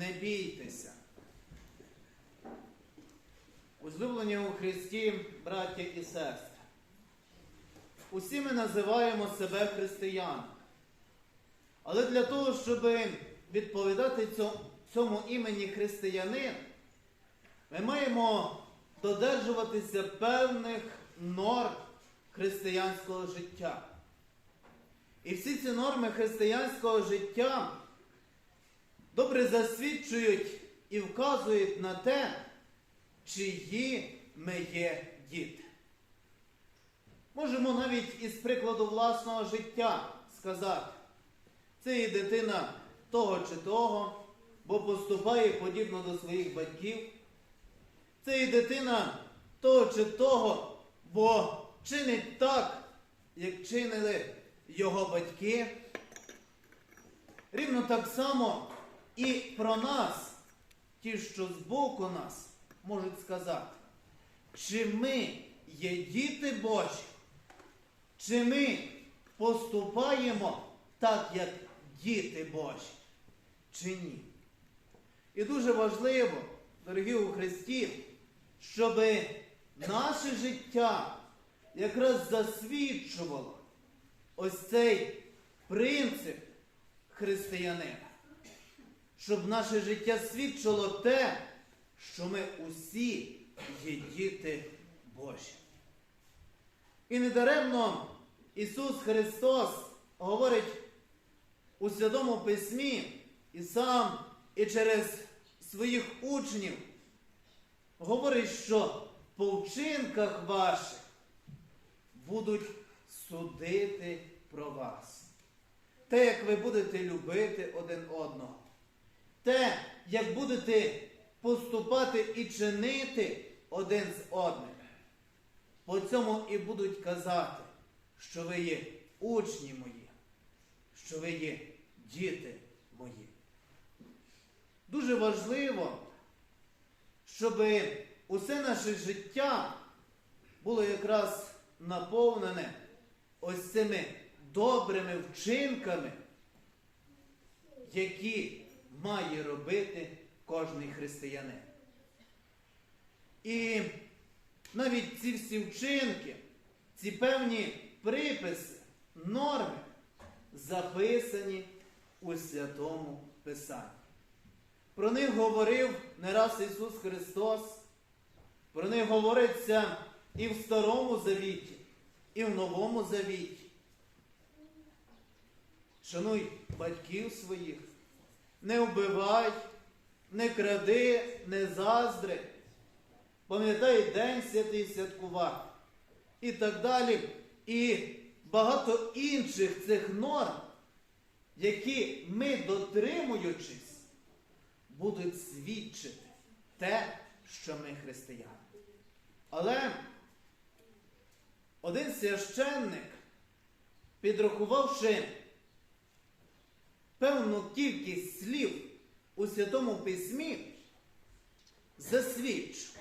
Не бійтеся. Узлюблені у Христі, браття і сестри. Усі ми називаємо себе християн. Але для того, щоб відповідати цьому імені християнин, ми маємо додержуватися певних норм християнського життя. І всі ці норми християнського життя добре засвідчують і вказують на те, чиї ми є діти. Можемо навіть із прикладу власного життя сказати, це і дитина того чи того, бо поступає подібно до своїх батьків. Це і дитина того чи того, бо чинить так, як чинили його батьки. Рівно так само і про нас, ті, що збоку нас, можуть сказати, чи ми є діти Божі, чи ми поступаємо так, як діти Божі, чи ні. І дуже важливо, дорогі у Христі, щоб наше життя якраз засвідчувало ось цей принцип християнина. Щоб наше життя свідчило те, що ми усі є діти Божі. І недаремно Ісус Христос говорить у Святому Письмі і сам, і через своїх учнів, говорить, що по вчинках ваших будуть судити про вас. Те, як ви будете любити один одного, те, як будете поступати і чинити один з одним. По цьому і будуть казати, що ви є учні мої, що ви є діти мої. Дуже важливо, щоб усе наше життя було якраз наповнене ось цими добрими вчинками, які має робити кожний християнин. І навіть ці всі вчинки, ці певні приписи, норми записані у Святому Писанні. Про них говорив не раз Ісус Христос, про них говориться і в Старому Завіті, і в Новому Завіті. Шануй батьків своїх, не вбивай, не кради, не заздри. Пам'ятай день святий святкувати. І так далі. І багато інших цих норм, які ми, дотримуючись, будуть свідчити те, що ми християни. Але один священник, підрахувавши певну кількість слів у Святому Письмі, засвідчив,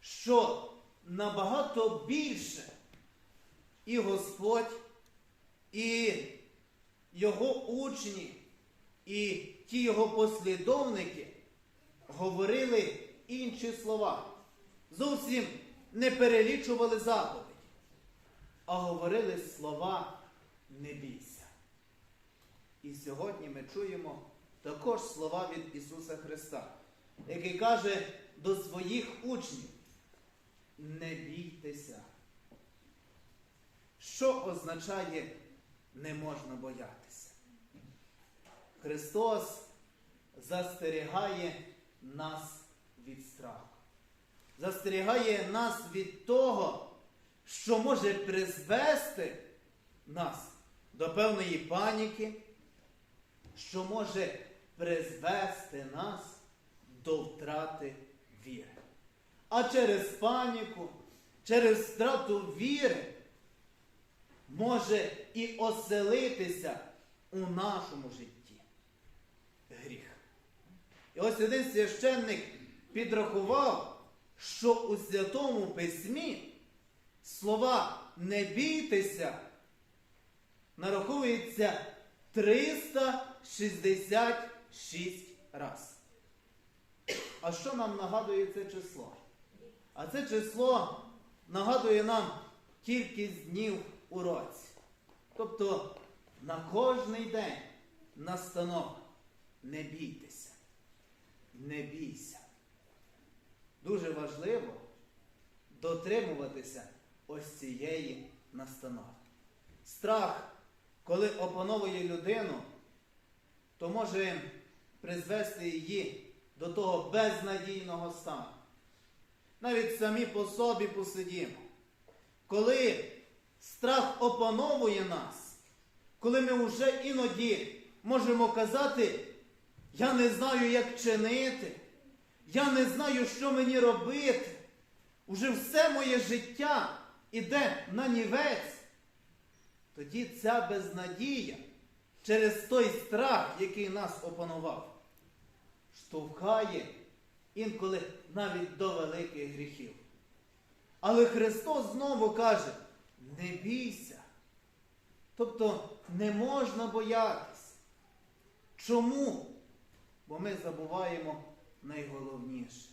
що набагато більше і Господь, і його учні, і ті його послідовники говорили інші слова. Зовсім не перелічували заповіді, а говорили слова не. І сьогодні ми чуємо також слова від Ісуса Христа, який каже до своїх учнів: не бійтеся. Що означає не можна боятися? Христос застерігає нас від страху. Застерігає нас від того, що може призвести нас до певної паніки, що може призвести нас до втрати віри. А через паніку, через втрату віри може і оселитися у нашому житті гріх. І ось один священник підрахував, що у Святому Письмі слова не бійтеся нараховується 366 раз. А що нам нагадує це число? А це число нагадує нам кількість днів у році. Тобто на кожний день настанова. Не бійтеся. Не бійся. Дуже важливо дотримуватися ось цієї настанови. Страх, коли опановує людину, то може призвести її до того безнадійного стану. Навіть самі по собі посидімо. Коли страх опановує нас, коли ми вже іноді можемо казати, я не знаю, як чинити, я не знаю, що мені робити. Уже все моє життя іде на нівець. Тоді ця безнадія через той страх, який нас опанував, штовхає інколи навіть до великих гріхів. Але Христос знову каже: не бійся. Тобто не можна боятися. Чому? Бо ми забуваємо найголовніше.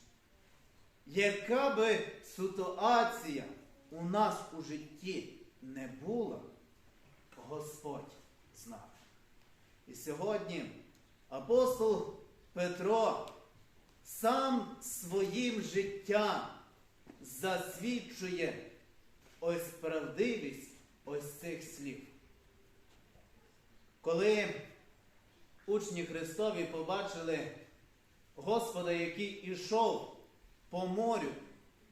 Яка би ситуація у нас у житті не була, Господь знав. І сьогодні апостол Петро сам своїм життям засвідчує ось правдивість ось цих слів. Коли учні Христові побачили Господа, який ішов по морю,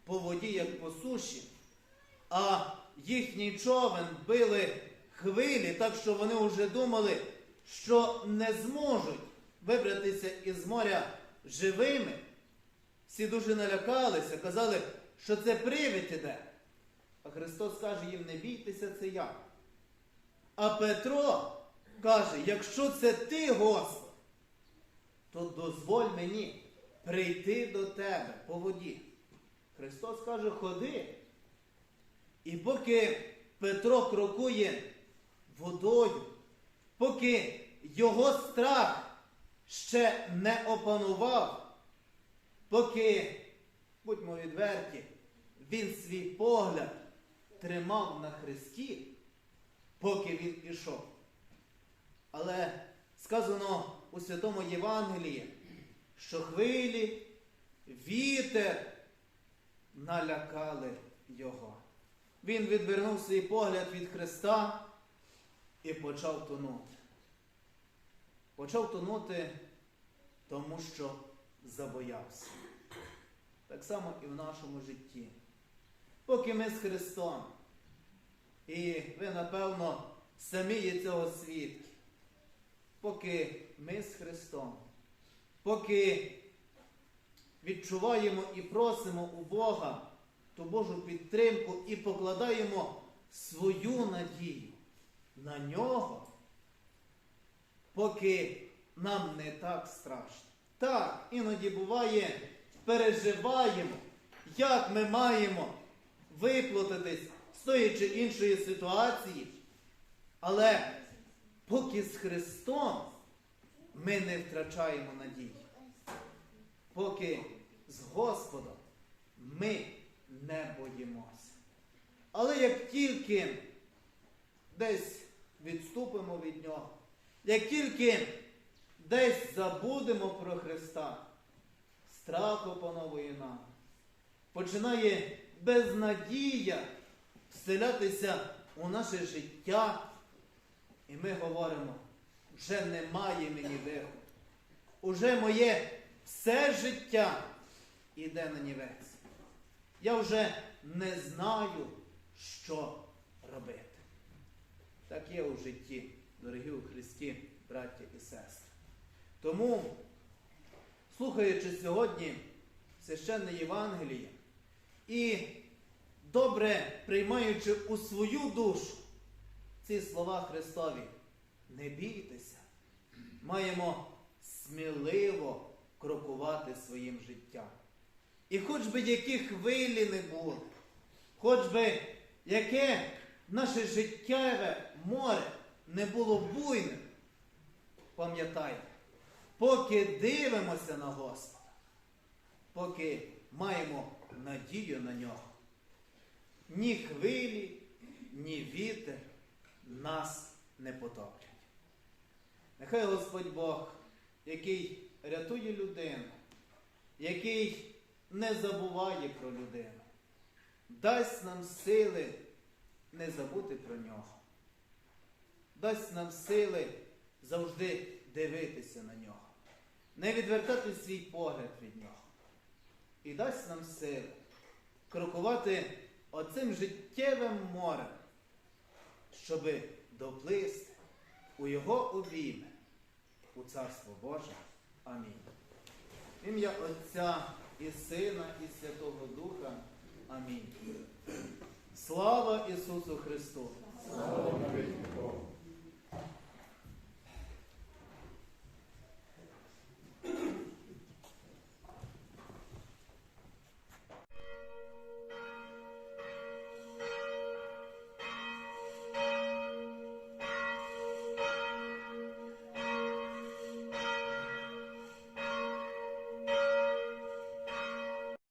по воді, як по суші, а їхній човен били хвилі, так що вони вже думали, що не зможуть вибратися із моря живими. Всі дуже налякалися, казали, що це привид іде. А Христос каже їм, не бійтеся, це я. А Петро каже, якщо це ти, Господь, то дозволь мені прийти до тебе по воді. Христос каже, ходи. І поки Петро крокує водою, поки його страх ще не опанував, поки, будьмо відверті, він свій погляд тримав на Христі, поки він ішов. Але сказано у Святому Євангелії, що хвилі, вітер налякали його. Він відвернув свій погляд від Христа і почав тонути. Почав тонути, тому що забоявся. Так само і в нашому житті. Поки ми з Христом, і ви, напевно, самі є цього свідки, поки ми з Христом, поки відчуваємо і просимо у Бога ту Божу підтримку і покладаємо свою надію на нього, поки нам не так страшно. Так, іноді буває, переживаємо, як ми маємо виплатитись з тої чи іншої ситуації, але поки з Христом ми не втрачаємо надії. Поки з Господом ми не боїмося. Але як тільки десь відступимо від Нього, як тільки десь забудемо про Христа, страх опановує нам, починає безнадія вселятися у наше життя, і ми говоримо, вже немає мені виходу. Уже моє все життя іде на нівець. Я вже не знаю, що робити. Так є у житті, дорогі у Христі, браття і сестри. Тому, слухаючи сьогодні священне Євангеліє і добре приймаючи у свою душу ці слова Христові, не бійтеся, маємо сміливо крокувати своїм життям. І хоч би які хвилі не було, хоч би яке наше життєве море не було буйним, пам'ятайте, поки дивимося на Господа, поки маємо надію на нього, ні хвилі, ні вітер нас не потоплять. Нехай Господь Бог, який рятує людину, який не забуває про людину, дасть нам сили не забути про нього. Дасть нам сили завжди дивитися на нього, не відвертати свій погляд від нього. І дасть нам сили крокувати оцим життєвим морем, щоби доплисти у його обійми, у Царство Боже. Амінь. Ім'я Отця і Сина, і Святого Духа. Амінь. Слава Ісусу Христу! Слава Богу.